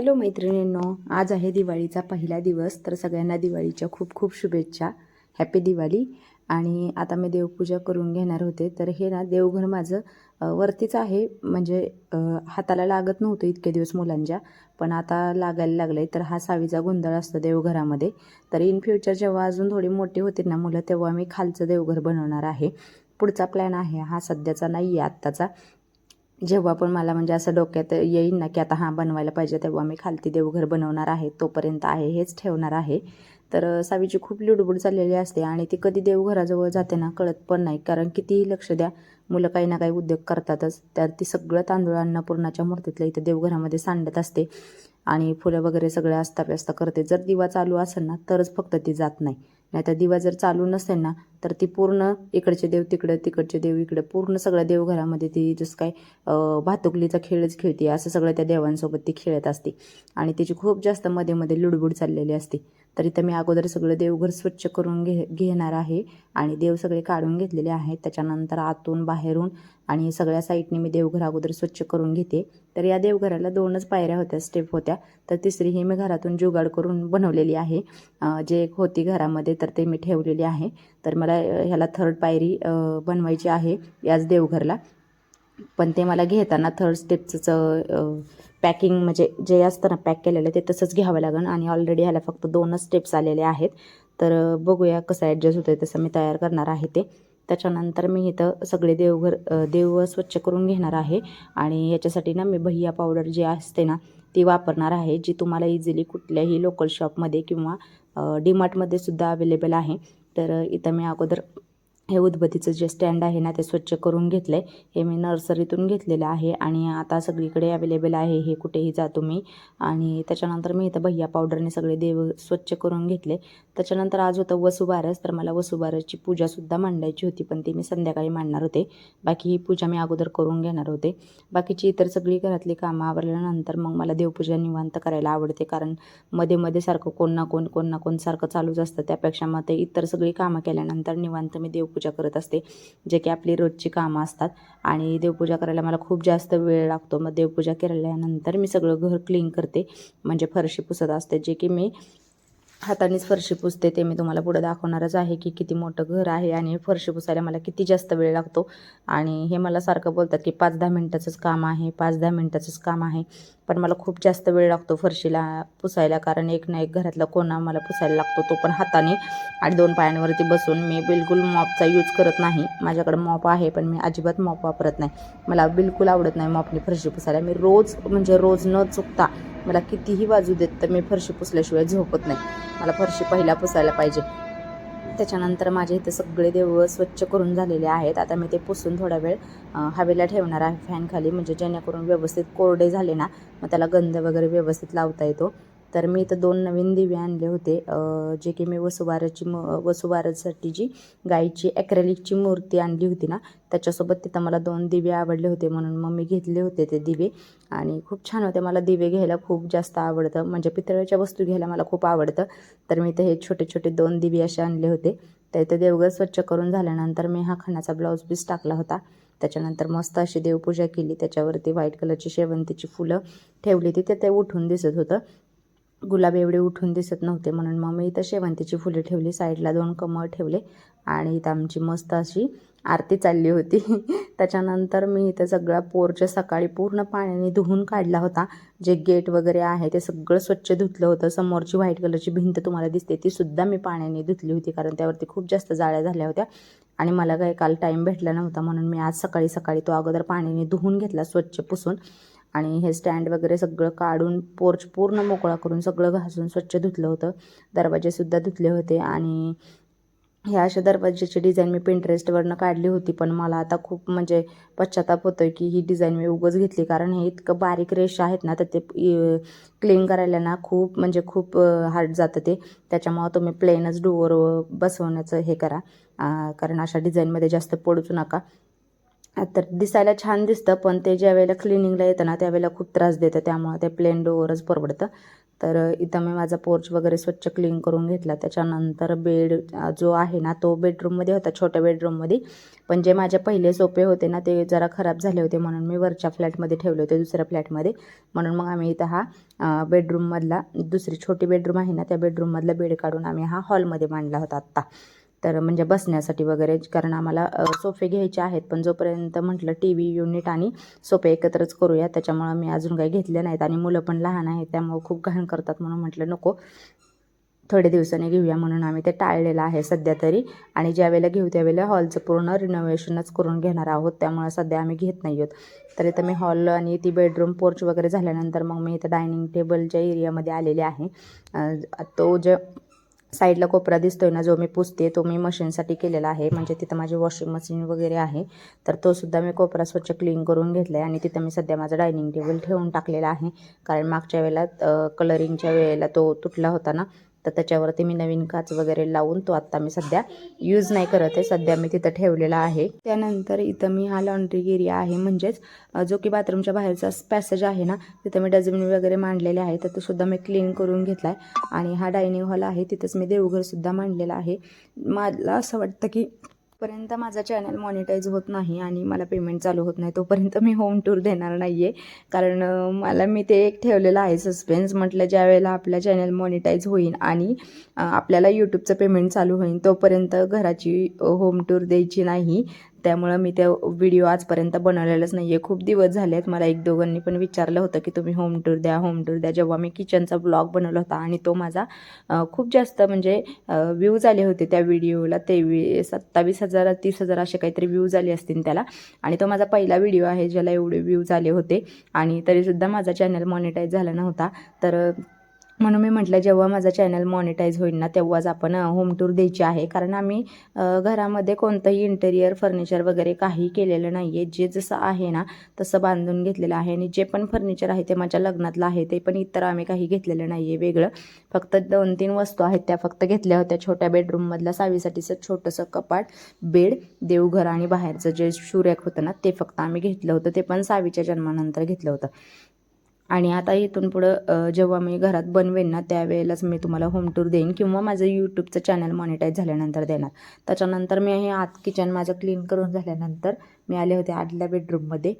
Hello मैत्रिणींनो आज आहे दिवाळीचा पहिला दिवस तर सगळ्यांना दिवाळीच्या खूप खूप शुभेच्छा. हॅपी दिवाळी. आणि आता मी देवपूजा करून घेणार होते तर हे ना देवघर माझं वरतीच आहे. म्हणजे हाताला लागत नव्हतं इतके दिवस मुलांच्या पण आता लागायला लागलं आहे तर हा सावीचा गोंधळ असतो देवघरामध्ये. तर इन फ्युचर जेव्हा अजून थोडी मोठी होतील ना मुलं तेव्हा मी खालचं देवघर बनवणार आहे. पुढचा प्लॅन आहे हा सध्याचा नाही आहे आत्ताचा. जेव्हा पण मला म्हणजे असं डोक्यात येईल ना की आता हां बनवायला पाहिजे तेव्हा मी खालती देवघर बनवणार आहे तोपर्यंत आहे हेच ठेवणार आहे. तर सावीची खूप लुडबुड चाललेली असते आणि ती कधी देवघराजवळ जाते ना कळत पण नाही. कारण कितीही लक्ष द्या मुलं काही ना काही उद्योग करतातच. तर ती सगळं तांदूळ अन्नपूर्णाच्या मूर्तीतल्या इथं देवघरामध्ये सांडत असते. आणि फुलं वगैरे सगळं अस्ताव्यस्त करते. जर दिवा चालू असेल ना तरच फक्त ती जात नाही. नाहीतर दिवा जर चालू नसेल ना तर ती पूर्ण इकडचे देव तिकडं तिकडचे देव इकडं पूर्ण सगळ्या देवघरामध्ये ती जसं काय भातुकलीचा खेळच खेळते. असं सगळं त्या देवांसोबत ती खेळत असते. आणि तिची खूप जास्त मध्ये मध्ये लुडबुड चाललेली असते. तर इथं मी अगोदर सगळं देवघर स्वच्छ करून घे घेणार आहे. आणि देव सगळे काढून घेतलेले आहेत. त्याच्यानंतर आतून बाहेरून आणि सगळ्या साईडने मी देवघर अगोदर स्वच्छ करून घेते. तर या देवघराला दोनच पायऱ्या होत्या स्टेप होत्या. तर तिसरी ही मी घरातून जुगाड करून बनवलेली आहे. जे एक होती घरामध्ये तर ते मी ठेवलेली आहे. तर मला ह्याला थर्ड पायरी बनवायची आहे याच देवघरला पण ते मला घेताना थर्ड स्टेपचं पॅकिंग म्हणजे जे असतं ना पॅक केलेलं ते तसंच घ्यावं लागेल. आणि ऑलरेडी ह्याला फक्त दोनच स्टेप्स आलेले आहेत. तर बघूया कसं ॲडजस्ट होतं आहे तसं मी तयार करणार आहे ते. त्याच्यानंतर मी इथं सगळे देवघर देव स्वच्छ करून घेणार आहे. आणि याच्यासाठी ना मी भैया पावडर जी असते ना ती वापरणार आहे जी तुम्हाला इझिली कुठल्याही लोकल शॉपमध्ये किंवा डीमार्टमध्ये सुद्धा अवेलेबल आहे. तर इथं मी अगोदर हे उदबत्तीचं जे स्टँड आहे ना ते स्वच्छ करून घेतलं आहे हे मी नर्सरीतून घेतलेलं आहे आणि आता सगळीकडे अवेलेबल आहे. हे कुठेही जातो मी आणि त्याच्यानंतर मी इथं भैया पावडरने सगळे देव स्वच्छ करून घेतले. त्याच्यानंतर आज होतं वसुबारस तर मला वसुबारसची पूजासुद्धा मांडायची होती पण ती मी संध्याकाळी मांडणार होते. बाकी ही पूजा मी अगोदर करून घेणार होते. बाकीची इतर सगळी घरातली कामं आवरल्यानंतर मग मला देवपूजा निवांत करायला आवडते कारण मध्ये मध्ये सारखं कोण ना कोण कोण ना कोण सारखं चालूच असतं. त्यापेक्षा मग ते इतर सगळी कामं केल्यानंतर निवांत मी देवपूजा करत असते जे की आपली रोजची कामं असतात. आणि देवपूजा करायला मला खूप जास्त वेळ लागतो. मग देवपूजा केल्यानंतर मी सगळं घर क्लीन करते. म्हणजे फरशी पुसत असते जे की मी हातानेच फरशी पुसते ते मी तुम्हाला पुढे दाखवणारच आहे की किती मोठं घर आहे आणि फरशी पुसायला मला किती जास्त वेळ लागतो. आणि हे मला सारखं बोलतात की पाच दहा मिनटाचंच काम आहे पाच दहा मिनटाचंच काम आहे. पण मला खूप जास्त वेळ लागतो फरशीला पुसायला कारण एक ना एक घरातला कोणा मला पुसायला लागतो तो पण हाताने आणि दोन पायांवरती बसून मी बिलकुल मॉपचा यूज करत नाही. माझ्याकडे मॉप आहे पण मी अजिबात मॉप वापरत नाही. मला बिलकुल आवडत नाही मॉपने फरशी पुसायला. मी रोज म्हणजे रोज न चुकता मला कितीही बाजू देत तर मी फरशी पुसल्याशिवाय झोपत नाही. मला फरशी पहिला पुसायला पाहिजे. त्याच्यानंतर माझे इथे सगळे देव स्वच्छ करून झालेले आहेत. आता मी ते पुसून थोडा वेळ हवेला ठेवणार आहे फॅनखाली म्हणजे जेणेकरून व्यवस्थित कोरडे झाले ना मग त्याला गंध वगैरे व्यवस्थित लावता येतो. तर मी इथं दोन नवीन दिवे आणले होते. जे की मी वसुबाराची म वसुबारासाठी जी गाईची ॲक्रेलिकची मूर्ती आणली होती ना त्याच्यासोबत तिथं मला दोन दिवे आवडले होते म्हणून मग मी घेतले होते ते दिवे. आणि खूप छान होते मला दिवे घ्यायला खूप जास्त आवडतं. म्हणजे पितळाच्या वस्तू घ्यायला मला खूप आवडतं. तर मी इथं हे छोटे छोटे दोन दिवे असे आणले होते. तर इथे देवघर स्वच्छ करून झाल्यानंतर मी हा खाण्याचा ब्लाऊज पीस टाकला होता. त्याच्यानंतर मस्त अशी देवपूजा केली. त्याच्यावरती व्हाईट कलरची शेवंतीची फुलं ठेवली ती ते उठून दिसत होतं. गुलाब एवढे उठून दिसत नव्हते म्हणून मग मी इथं शेवंतीची फुले ठेवली साईडला दोन कमळ ठेवले आणि इथं आमची मस्त अशी आरती चालली होती. त्याच्यानंतर मी इथं सगळा पोरच्या सकाळी पूर्ण पाण्याने धुवून काढला होता. जे गेट वगैरे आहे ते सगळं स्वच्छ धुतलं होतं. समोरची व्हाईट कलरची भिंत तुम्हाला दिसते ती सुद्धा मी पाण्याने धुतली होती कारण त्यावरती खूप जास्त जाळ्या झाल्या होत्या. आणि मला काही काल टाईम भेटला नव्हता म्हणून मी आज सकाळी सकाळी तो अगोदर पाण्याने धुवून घेतला स्वच्छ पुसून. आणि हे स्टँड वगैरे सगळं काढून पोर्च पूर्ण मोकळा करून सगळं घासून स्वच्छ धुतलं होतं. दरवाजेसुद्धा धुतले होते आणि ह्या अशा दरवाजेची डिझाईन मी पिंटरेस्टवरनं काढली होती. पण मला आता खूप म्हणजे पश्चाताप होतो आहे की ही डिझाईन मी उगच घेतली. कारण हे इतकं बारीक रेषा आहेत ना तर ते क्लीन करायला ना खूप म्हणजे खूप हार्ड जातं ते. त्याच्यामुळं तुम्ही प्लेनच डोअर बसवण्याचं हे करा. कारण अशा डिझाईनमध्ये जास्त पडूच नका. तर दिसायला छान दिसतं पण ते ज्या वेळेला क्लिनिंगला येतं ना त्यावेळेला खूप त्रास देतं. त्यामुळं ते प्लेन डोअरच परवडतं. तर इथं मी माझा पोर्च वगैरे स्वच्छ क्लीन करून घेतला. त्याच्यानंतर बेड जो आहे ना तो बेडरूममध्ये होता छोट्या बेडरूममध्ये पण जे माझे पहिले सोपे होते ना ते जरा खराब झाले होते म्हणून मी वरच्या फ्लॅटमध्ये ठेवले होते दुसऱ्या फ्लॅटमध्ये. म्हणून मग आम्ही इथं हा बेडरूममधला दुसरी छोटी बेडरूम आहे ना त्या बेडरूममधला बेड काढून आम्ही हा हॉलमध्ये मांडला होता आत्ता. तर म्हणजे बसण्यासाठी वगैरे कारण आम्हाला सोफे घ्यायचे आहेत. पण जोपर्यंत म्हटलं टी व्ही युनिट आणि सोफे एकत्रच करूया त्याच्यामुळं मी अजून काही घेतले नाहीत. आणि मुलं पण लहान आहेत त्यामुळं खूप घाण करतात म्हणून म्हटलं नको थोडे दिवसांनी घेऊया. म्हणून आम्ही ते टाळलेलं आहे सध्या तरी. आणि ज्यावेळेला घेऊ त्यावेळेला हॉलचं पूर्ण रिनोव्हेशनच करून घेणार आहोत. त्यामुळे सध्या आम्ही घेत नाही आहोत. तर इथं मी हॉल आणि ती बेडरूम पोर्च वगैरे झाल्यानंतर मग मी इथं डायनिंग टेबलच्या एरियामध्ये आलेले आहे. तो जे साईडला कोपरा दिसतोय ना जो मी पुसते तो मी मशीनसाठी केलेला आहे. म्हणजे तिथं माझी वॉशिंग मशीन वगैरे आहे. तर तो सुद्धा मी कोपरा स्वच्छ क्लीन करून घेतला आहे आणि तिथं मी सध्या माझा डायनिंग टेबल ठेवून टाकलेला आहे. कारण मागच्या वेळेला कलरिंगच्या वेळेला तो तुटला होता ना तर त्याच्यावरती मी नवीन काच वगैरे लावून तो आत्ता मी सध्या यूज नाही करत आहे. सध्या मी तिथं ठेवलेला आहे. त्यानंतर इथं मी हा लॉन्ड्री एरिया आहे. म्हणजेच जो की बाथरूमच्या बाहेरचा पॅसेज आहे ना तिथं मी डस्टबिन वगैरे मांडलेले आहे तर तो सुद्धा मी क्लीन करून घेतला आहे आणि हा डायनिंग हॉल आहे. तिथंच मी देवघरसुद्धा मांडलेला आहे. मला असं वाटतं की जोपर्यंत माझा चॅनल मॉनिटाईज होत नाही आणि मला पेमेंट चालू होत नाही तोपर्यंत मी होम टूर देणार नाही आहे कारण मला मी ते एक ठेवलेलं आहे सस्पेन्स म्हटलं ज्या वेळेला आपल्या चॅनल मॉनिटाईज होईल आणि आपल्याला यूट्यूबचं पेमेंट चालू होईल तोपर्यंत घराची होम टूर द्यायची नाही. त्यामुळं मी त्या व्हिडिओ आजपर्यंत बनवलेलाच नाही आहे खूप दिवस झाले आहेत मला एक दोघांनी पण विचारलं होतं की तुम्ही होम टूर द्या होम टूर द्या. जेव्हा मी किचनचा ब्लॉग बनवला होता आणि तो माझा खूप जास्त म्हणजे व्ह्यूज आले होते त्या व्हिडिओला तेवी सत्तावीस हजार तीस हजार असे काहीतरी व्ह्यूज आले असतील त्याला. आणि तो माझा पहिला व्हिडिओ आहे ज्याला एवढे व्ह्यूज आले होते. आणि तरीसुद्धा माझा चॅनल मॉनिटाईज झाला नव्हता. तर म्हणून मी म्हटलं जेव्हा माझा चॅनल मॉनिटाईज होईल ना तेव्हाच आपण होम टूर द्यायची आहे. कारण आम्ही घरामध्ये कोणतंही इंटेरियर फर्निचर वगैरे काही केलेलं नाही आहे जे जसं आहे ना तसं बांधून घेतलेलं आहे. आणि जे पण फर्निचर आहे ते माझ्या लग्नातलं आहे ते पण इतर आम्ही काही घेतलेलं नाही आहे वेगळं. फक्त दोन तीन वस्तू आहेत त्या फक्त घेतल्या होत्या. छोट्या बेडरूममधल्या सावीसाठीचं छोटंसं कपाट बेड देवघर आणि बाहेरचं जे सूर्याक होतं ना ते फक्त आम्ही घेतलं होतं. ते पण सावीच्या जन्मानंतर घेतलं होतं. आणि आता इथून पुढं जेव्हा मी घरात बनवेन ना त्यावेळेलाच मी तुम्हाला होम टूर देईन किंवा माझं यूट्यूबचं चॅनल मॉनिटाईज झाल्यानंतर देणार. त्याच्यानंतर मी हे आत किचन माझं क्लीन करून झाल्यानंतर मी आले होते आदल्या बेडरूममध्ये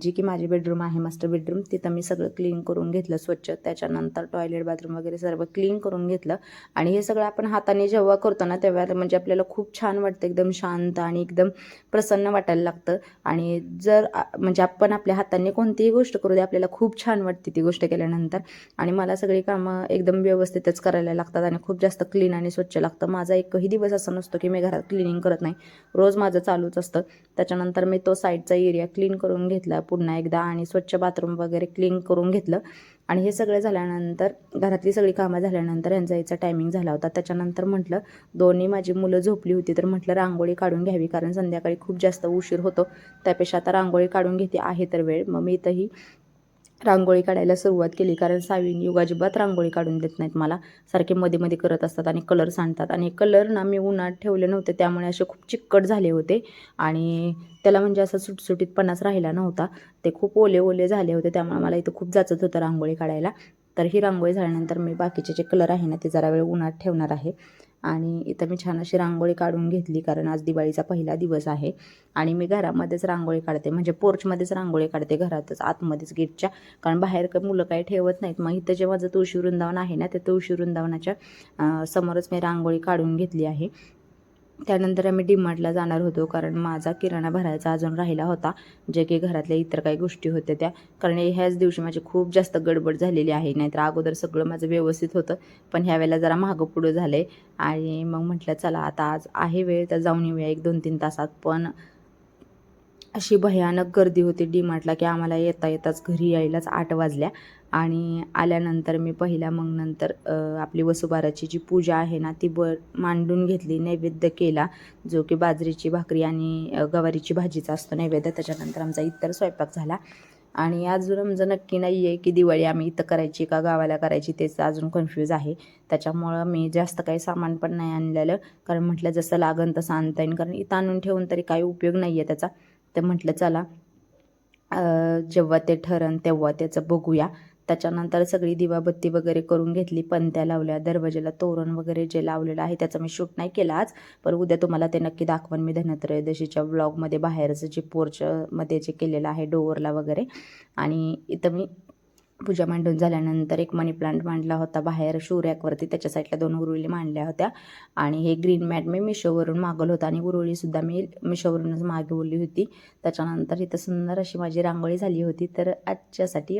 जी की माझी बेडरूम आहे मास्टर बेडरूम तिथं मी सगळं क्लीन करून घेतलं स्वच्छ. त्याच्यानंतर टॉयलेट बाथरूम वगैरे सर्व क्लीन करून घेतलं. आणि हे सगळं आपण हाताने जेव्हा करतो ना तेव्हा म्हणजे आपल्याला खूप छान वाटतं. एकदम शांत आणि एकदम प्रसन्न वाटायला लागतं. आणि जर म्हणजे आपण आपल्या हाताने कोणतीही गोष्ट करू दे आपल्याला खूप छान वाटते ती गोष्ट केल्यानंतर. आणि मला सगळी कामं एकदम व्यवस्थितच करायला लागतात आणि खूप जास्त क्लीन आणि स्वच्छ लागतं. माझा एकही दिवस असा नसतो की मी घरात क्लिनिंग करत नाही. रोज माझं चालूच असतं. त्याच्यानंतर मी तो साईडचा एरिया क्लीन करून घेतला पुन्हा एकदा आणि स्वच्छ बाथरूम वगैरे क्लीन करून घेतलं. आणि हे सगळं झाल्यानंतर घरातली सगळी कामं झाल्यानंतर यांचा याचा टायमिंग झाला होता. त्याच्यानंतर म्हटलं दोन्ही माझी मुलं झोपली होती तर म्हटलं रांगोळी काढून घ्यावी कारण संध्याकाळी खूप जास्त उशीर होतो. त्यापेक्षा आता रांगोळी काढून घेते आहे तर वेळ. मग मी इथंही रांगोळी काढायला सुरुवात केली. कारण सावीन युग अजिबात रांगोळी काढून देत नाहीत मला. सारखे मध्ये मध्ये करत असतात आणि कलर सांडतात. आणि कलर ना मी उन्हात ठेवले नव्हते. त्यामुळे असे खूप चिकट झाले होते. आणि त्याला म्हणजे असं सुटसुटीतपणाच राहिला नव्हता. ते खूप ओले ओले झाले होते. त्यामुळे मला इथं खूप जाचत होतं रांगोळी काढायला. तर ही रांगोळी झाल्यानंतर मी बाकीचे जे कलर आहे ना ते जरा वेळ उन्हात ठेवणार आहे. आणि इथं मी छान अशी रांगोळी काढून घेतली कारण आज दिवाळीचा पहिला दिवस आहे. आणि मी घरामध्येच रांगोळी काढते म्हणजे पोर्चमध्येच रांगोळी काढते घरातच आतमध्येच गेटच्या. कारण बाहेर का मुलं काही ठेवत नाहीत. मग इथं जे माझं तुळशी वृंदावन आहे ना ते तुळशी वृंदावनाच्या समोरच मी रांगोळी काढून घेतली आहे. त्यानंतर आम्ही डीमार्टला जाणार होतो कारण माझा किराणा भरायचा अजून राहिला होता जे की घरातल्या इतर काही गोष्टी होत्या त्या. कारण ह्याच दिवशी माझी खूप जास्त गडबड झालेली आहे नाहीतर अगोदर सगळं माझं व्यवस्थित होतं पण ह्या वेळेला जरा मागं पुढं झालं आहे आणि मग म्हटलं चला आता आज आहे वेळ तर जाऊन येऊया एक दोन तीन तासात. पण अशी भयानक गर्दी होती डीमार्टला की आम्हाला येता येताच घरी यायलाच आठ वाजल्या. आणि आल्यानंतर मी पहिल्या मग नंतर आपली वसुबाराची जी पूजा आहे ना ती ब मांडून घेतली नैवेद्य केला जो की बाजरीची भाकरी आणि गवारीची भाजीचा असतो नैवेद्य त्याच्यानंतर आमचा इतर स्वयंपाक झाला. आणि अजून आमचं नक्की नाही आहे की दिवाळी आम्ही इथं करायची का गावाला करायची तेच अजून कन्फ्यूज आहे. त्याच्यामुळं मी जास्त काही सामान पण नाही आणलेलं कारण म्हटलं जसं लागन तसं आणता येईल कारण इथं आणून ठेवून तरी काही उपयोग नाही आहे त्याचा. तर म्हटलं चला जेव्हा ते ठरण तेव्हा त्याचं बघूया. त्याच्यानंतर सगळी दिवाबत्ती वगैरे करून घेतली पंत्या लावल्या दरवाजेला तोरण वगैरे जे लावलेलं आहे त्याचा मी शूट नाही केला आज पण उद्या तुम्हाला ते नक्की दाखवन मी धनत्रयोदशीच्या व्लॉगमध्ये बाहेरचं जे पोर्चमध्ये जे केलेलं आहे डोअरला वगैरे. आणि इथं मी पूजा मांडून झाल्यानंतर एक मनी प्लांट मांडला होता बाहेर शूरॅकवरती त्याच्या साईडला दोन उरुळी मांडल्या होत्या. आणि हे ग्रीन मॅट मी मिशोवरून मागवलं होतं आणि उरुळीसुद्धा मी मिशोवरूनच मागवली होती. त्याच्यानंतर इथं सुंदर अशी माझी रांगोळी झाली होती तर आजच्यासाठी